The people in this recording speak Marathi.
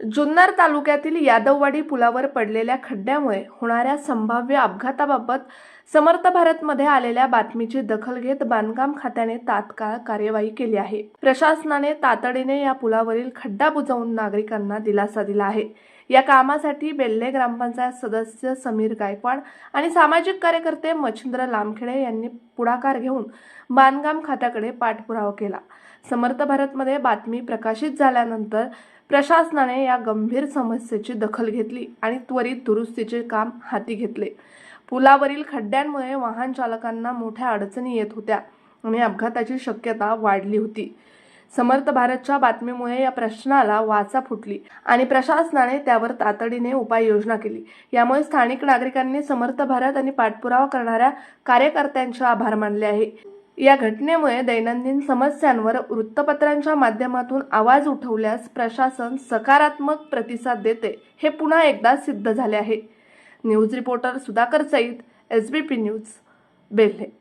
जुन्नर तालुक्यातील यादववाडी पुलावर पडलेल्या खड्ड्यामुळे होणाऱ्या संभाव्य अपघाताबाबत समर्थ भारतमध्ये आलेल्या बातमीची दखल घेत बांधकाम खात्याने तात्काळ कार्यवाही केली आहे. प्रशासनाने तातडीने या पुलावरील खड्डा बुजवून नागरिकांना दिलासा दिला आहे. या कामासाठी बेल्ले ग्रामपंचायत सदस्य समीर गायकवाड आणि सामाजिक कार्यकर्ते मच्छिंद्र लामखेडे यांनी पुढाकार घेऊन बांधकाम खात्याकडे पाठपुरावा केला. समर्थ भारतमध्ये बातमी प्रकाशित झाल्यानंतर प्रशासनाने या गंभीर समस्येची दखल घेतली आणि त्वरित दुरुस्तीचे काम हाती घेतले. पुलावरील खड्ड्यांमुळे वाहन चालकांना मोठ्या अडचणी येत होत्या आणि अपघाताची शक्यता वाढली होती. समर्थ भारतच्या बातमीमुळे या प्रश्नाला वाचा फुटली आणि प्रशासनाने त्यावर तातडीने उपाययोजना केली. यामुळे स्थानिक नागरिकांनी समर्थ भारत आणि पाठपुरावा करणाऱ्या कार्यकर्त्यांचे आभार मानले आहे. या घटनेमुळे दैनंदिन समस्यांवर वृत्तपत्रांच्या माध्यमातून आवाज उठवल्यास प्रशासन सकारात्मक प्रतिसाद देते हे पुन्हा एकदा सिद्ध झाले आहे. News reporter Sudhakar Sayeed S B P news Belhe.